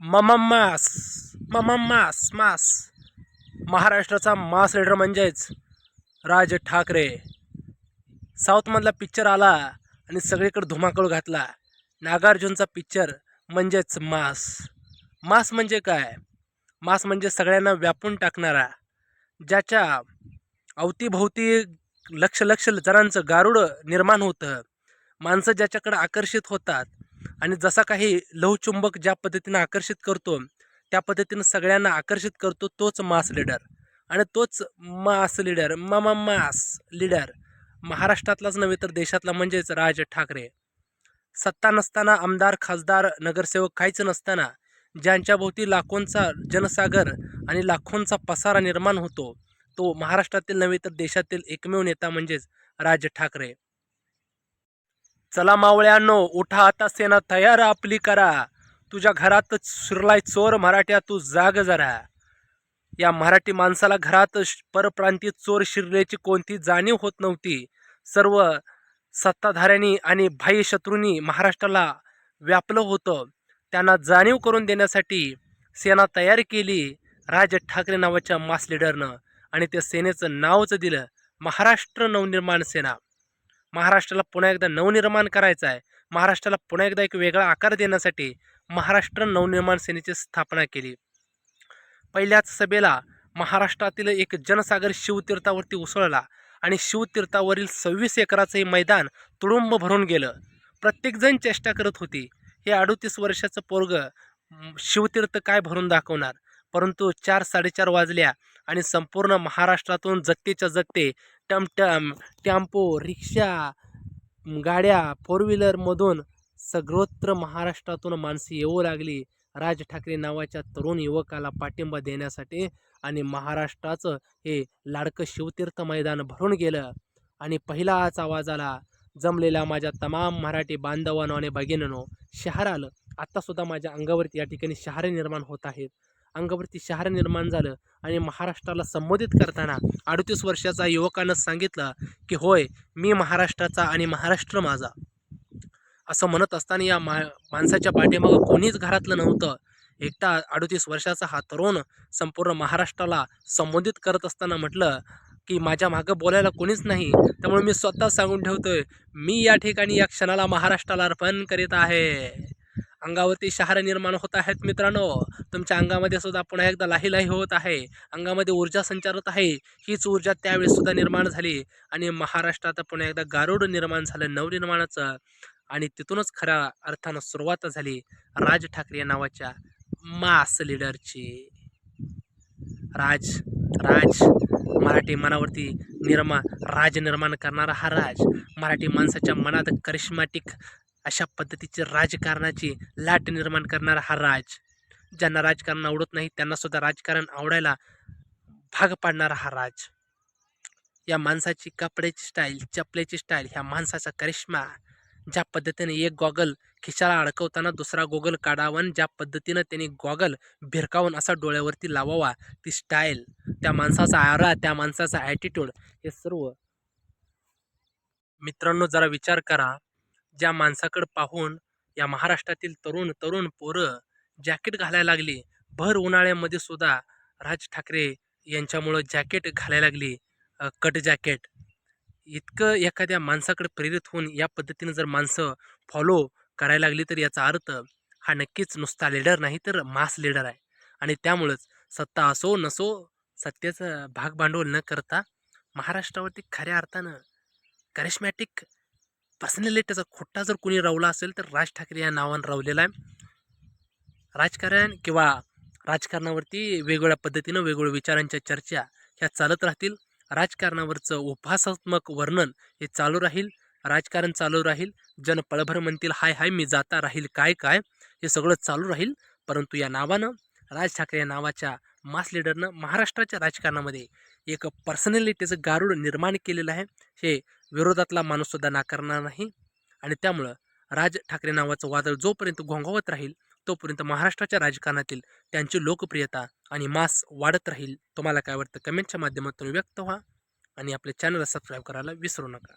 मममास मममास मास महाराष्ट्राचा मास लीडर म्हणजेच राज ठाकरे. साऊथमधला पिक्चर आला आणि सगळीकडे धुमाकूळ घातला. नागार्जुनचा पिक्चर म्हणजेच मास. मास म्हणजे काय? मास म्हणजे सगळ्यांना व्यापून टाकणारा ज्याच्या अवतीभोवती लक्ष लक्ष जणांचं गारुड निर्माण होतं. माणसं ज्याच्याकडे आकर्षित होतात आणि जसा काही लहचुंबक ज्या पद्धतीनं आकर्षित करतो त्या पद्धतीनं सगळ्यांना आकर्षित करतो तोच मास लीडर. आणि तोच मास लीडर मामा मास लीडर महाराष्ट्रातलाच नव्हे तर देशातला म्हणजेच राज ठाकरे. सत्ता नसताना आमदार खासदार नगरसेवक काहीच नसताना ज्यांच्याभोवती लाखोंचा जनसागर आणि लाखोंचा पसारा निर्माण होतो तो महाराष्ट्रातील नव्हे तर देशातील एकमेव नेता म्हणजेच राज ठाकरे. चला मावळ्यांनो उठा आता सेना तयार आपली करा. तुझ्या घरातच शिरलाय चोर मराठ्या तू जाग जरा. या मराठी माणसाला घरात श- परप्रांतीय चोर शिरल्याची कोणती जाणीव होत नव्हती. सर्व सत्ताधाऱ्यांनी आणि बाह्य शत्रूंनी महाराष्ट्राला व्यापलं होतं. त्यांना जाणीव करून देण्यासाठी सेना तयार केली. राज ठाकरे नावाच्या मास लिडरनं आणि त्या सेनेचं नावच दिलं. महाराष्ट्र नवनिर्माण सेना. महाराष्ट्राला पुन्हा एकदा नवनिर्माण करायचं आहे. महाराष्ट्राला पुन्हा एकदा एक वेगळा आकार देण्यासाठी महाराष्ट्र नवनिर्माण सेनेची स्थापना केली. पहिल्याच सभेला महाराष्ट्रातील एक जनसागर शिवतीर्थावरती उसळला आणि शिवतीर्थावरील सव्वीस एकराचं हे मैदान तुडुंब भरून गेलं. प्रत्येकजण चेष्टा करत होती हे अडोतीस वर्षाचं पोरग शिवतीर्थ काय भरून दाखवणार? परंतु चार साडेचार वाजल्या आणि संपूर्ण महाराष्ट्रातून जगतेच्या जगते टमटम टेम्पो रिक्षा गाड्या फोर व्हीलरमधून सगळोत्र महाराष्ट्रातून माणसं येऊ लागली. राज ठाकरे नावाच्या तरुण युवकाला पाठिंबा देण्यासाठी आणि महाराष्ट्राचं हे लाडकं शिवतीर्थ मैदान भरून गेलं. आणि पहिलाच आवाज आला जमलेल्या माझ्या तमाम मराठी बांधवांनो आणि भगिनींनो शहर आलं. आत्तासुद्धा माझ्या अंगावरती या ठिकाणी शहरे निर्माण होत आहेत. अंगावरती शहर निर्माण झालं आणि महाराष्ट्राला संबोधित करताना अडतीस वर्षाचा युवकानं सांगितलं की होय मी महाराष्ट्राचा आणि महाराष्ट्र माझा. असं म्हणत असताना या मा माणसाच्या पाठीमागं कोणीच घरातलं नव्हतं. एकटा अडतीस वर्षाचा हा तरुण संपूर्ण महाराष्ट्राला संबोधित करत असताना म्हटलं की माझ्या मागं बोलायला कोणीच नाही. त्यामुळे मी स्वतः सांगून ठेवतोय मी या ठिकाणी या क्षणाला महाराष्ट्राला अर्पण करीत आहे. अंगावरती शहर निर्माण होत आहेत मित्रांनो. तुमच्या अंगामध्ये सुद्धा पुन्हा एकदा लाही लाही होत आहे. अंगामध्ये ऊर्जा संचारत आहे. हीच ऊर्जा त्यावेळेस सुद्धा निर्माण झाली. आणि महाराष्ट्रात पुन्हा एकदा गारुड निर्माण झालं नवनिर्माणाचं. आणि तिथूनच खऱ्या अर्थानं सुरुवात झाली. राज ठाकरे या नावाच्या मास लिडरची. राज राज. मराठी मनावरती निर्मा राज निर्माण करणारा हा राज. मराठी माणसाच्या मनात करिश्मॅटिक अशा पद्धतीचे राजकारणाची लाट निर्माण करणारा हा राज. ज्यांना राजकारण आवडत नाही त्यांना सुद्धा राजकारण आवडायला भाग पाडणारा हा राज. या माणसाची कपड्याची स्टाईल चपल्याची स्टाईल ह्या माणसाचा करिश्मा ज्या पद्धतीने एक गॉगल खिशाला अडकवताना दुसरा गॉगल काढावा आणि ज्या पद्धतीनं त्यांनी गॉगल भिरकावून असा डोळ्यावरती लावावा ती स्टाईल त्या माणसाचा आरा त्या माणसाचा ॲटिट्यूड हे सर्व मित्रांनो जरा विचार करा. ज्या माणसाकडं पाहून या महाराष्ट्रातील तरुण तरुण पोरं जॅकेट घालायला लागली भर उन्हाळ्यामध्ये सुद्धा राज ठाकरे यांच्यामुळं जॅकेट घालायला लागली कट जॅकेट. इतकं एखाद्या माणसाकडे प्रेरित होऊन या पद्धतीनं जर माणसं फॉलो करायला लागली तर याचा अर्थ हा नक्कीच नुसता लीडर नाही तर मास लीडर आहे. आणि त्यामुळंच सत्ता असो नसो सत्तेचं भागभांडवल न करता महाराष्ट्रावरती खऱ्या अर्थानं करिश्मॅटिक पर्सनॅलिटीचा खोटा जर कोणी रावला असेल तर राज ठाकरे या नावानं रावलेला आहे. राजकारण किंवा राजकारणावरती वेगवेगळ्या पद्धतीनं वेगवेगळ्या विचारांच्या चर्चा ह्या चालत राहतील. राजकारणावरचं उपहासात्मक वर्णन हे चालू राहील. राजकारण चालू राहील. जन पळभर म्हणतील हाय हाय मी जाता राहील काय काय? हे सगळं चालू राहील. परंतु या नावानं राज ठाकरे या नावाच्या मास लिडरनं महाराष्ट्राच्या राजकारणामध्ये एक पर्सनॅलिटीचं गारुड निर्माण केलेलं आहे. हे विरोधातला माणूससुद्धा नाकारणार नाही. आणि त्यामुळं राज ठाकरे नावाचं वादळ जोपर्यंत घोंगावत राहील तोपर्यंत महाराष्ट्राच्या राजकारणातील त्यांची लोकप्रियता आणि मास वाढत राहील. तुम्हाला काय वाटतं? कमेंटच्या माध्यमातून व्यक्त व्हा आणि आपल्या चॅनलला सबस्क्राईब करायला विसरू नका.